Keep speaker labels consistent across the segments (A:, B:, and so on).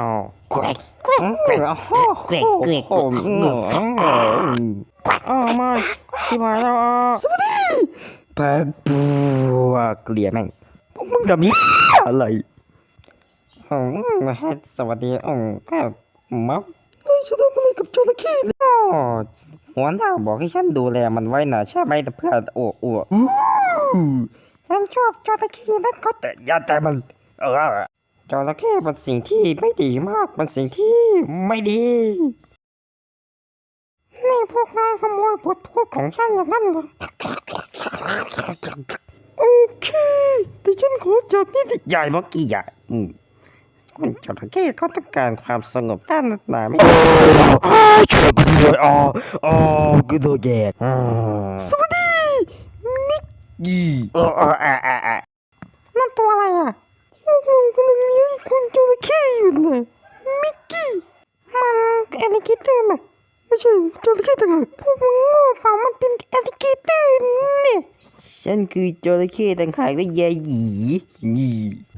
A: ว
B: แกรกแกรก
A: อืม
B: แกรก
A: โอ้โห
B: แกรกแกรก
A: โอ้โหอืมอืมอ๋อไม่ที่มาแล้วอะสวัสดีแปกบัวเกลียแม่งพวกมึงทำนี้อะไรอืมให้สวัสดีอืมแค่มัฟเฮ้ยจะทำอะไรกับจระเข้เนี่ยอ๋อหัวหน้าบอกให้ฉันดูแลมันไว้นะใช่ไหมแต่เพื่อนโอ้โอ้ฉันชอบจระเข้นั่นก็แต่อย่าแต่มันเออ จระเข้เป็นสิ่งที่ไม่ดีมากเป็นสิ่งที่ไม่ดีนี่พวกนายขโมยบทพูดของฉันอย่างนั้นเหรอโอเคแต่ฉันขอจับนี่ดิใหญ่เมื่อกี้ใหญ่อืมคุณจระเข้เขาต้องการความสงบด้านหนาไม่ใช่ช่วยกูด้วยอ๋ออ๋อกูโดนแยกสวัสดีมิกกี้เออเอออะอ่ ไม่ใช่จระเข้ต่างหากพวกมึงโง่เปล่ามันเป็นแอลลิเกเตอร์นี่ฉันคือจระเข้ต่างหากและยายหยีหยี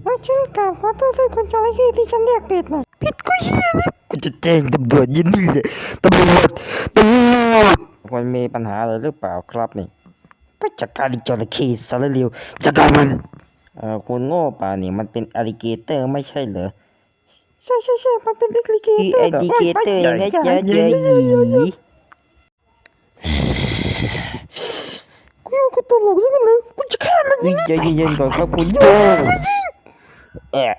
A: แล้วฉันกล่าวขอโทษด้วยคุณจระเข้ที่ฉันเรียกผิดนะผิดก็เฮียนะกูจะแจ้งตำรวจยินดีเลยตำรวจตำรวจคุณมีปัญหาอะไรหรือเปล่าครับนี่ไปจัดการไอ้จระเข้สารเลวจัดการมันเอ่อคุณโง่เปล่านี่มันเป็นอ l ลิเกเตอร์ไม่ใช่เหรอ ใช่ใช่ใช่มันเป็นอ l ลิเกเตอร์
B: อ alligator นะจ๊ะยายหยี
A: กูกูตลกแล้วกันนะกูจะฆ่ามัน
B: นี่ใจเย็นๆก่อนครับคุณโยงแอะ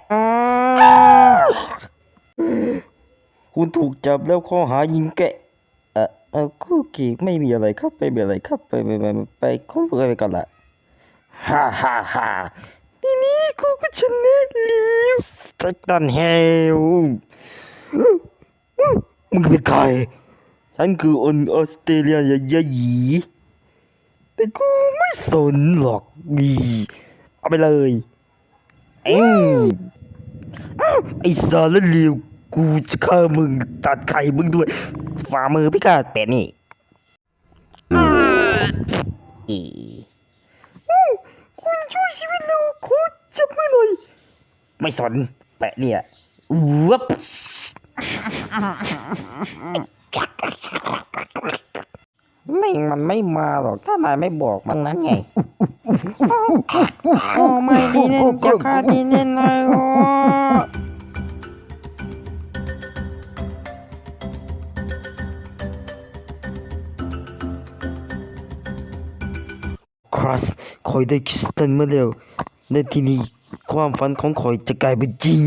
B: คุณถูกจับแล้วข้อหายิงแกะเออเออคู่กีไม่มีอะไรครับไม่มีอะไรครับไปไปไปไปคุ้มไปไปก่อนละฮ่าฮ่าฮ่า
A: ทีนี้กูก็ชนะแล้ว
B: สตันเฮลมึงเป็นใคร ฉันคืออนออสเตรเลียยายาหยี
A: แต่กูไม่
B: สนหรอกวีเอาไปเลยเอ้ยอ้าวไอ้สารเลวกูจะฆ่ามึงตัดไข่มึงด้วย ฝ่ามือพิฆาตเป็ดนี่อี
A: คุณช่วยชีวิตเราขอจับมือหน่อย
B: ไม่สน แปะเนี่ยวับ
A: ไม่มันไม่มาหรอกถ้านายไม่บอกมัน
B: นั้นไง
A: โอ้ไม่ดีเน่นจะฆ่าดีเน่นเลยโอ้
B: ครัสคอยได้คิสตันมาแล้วในที่นี้ ความฝันของคอยจะกลายเป็นจริง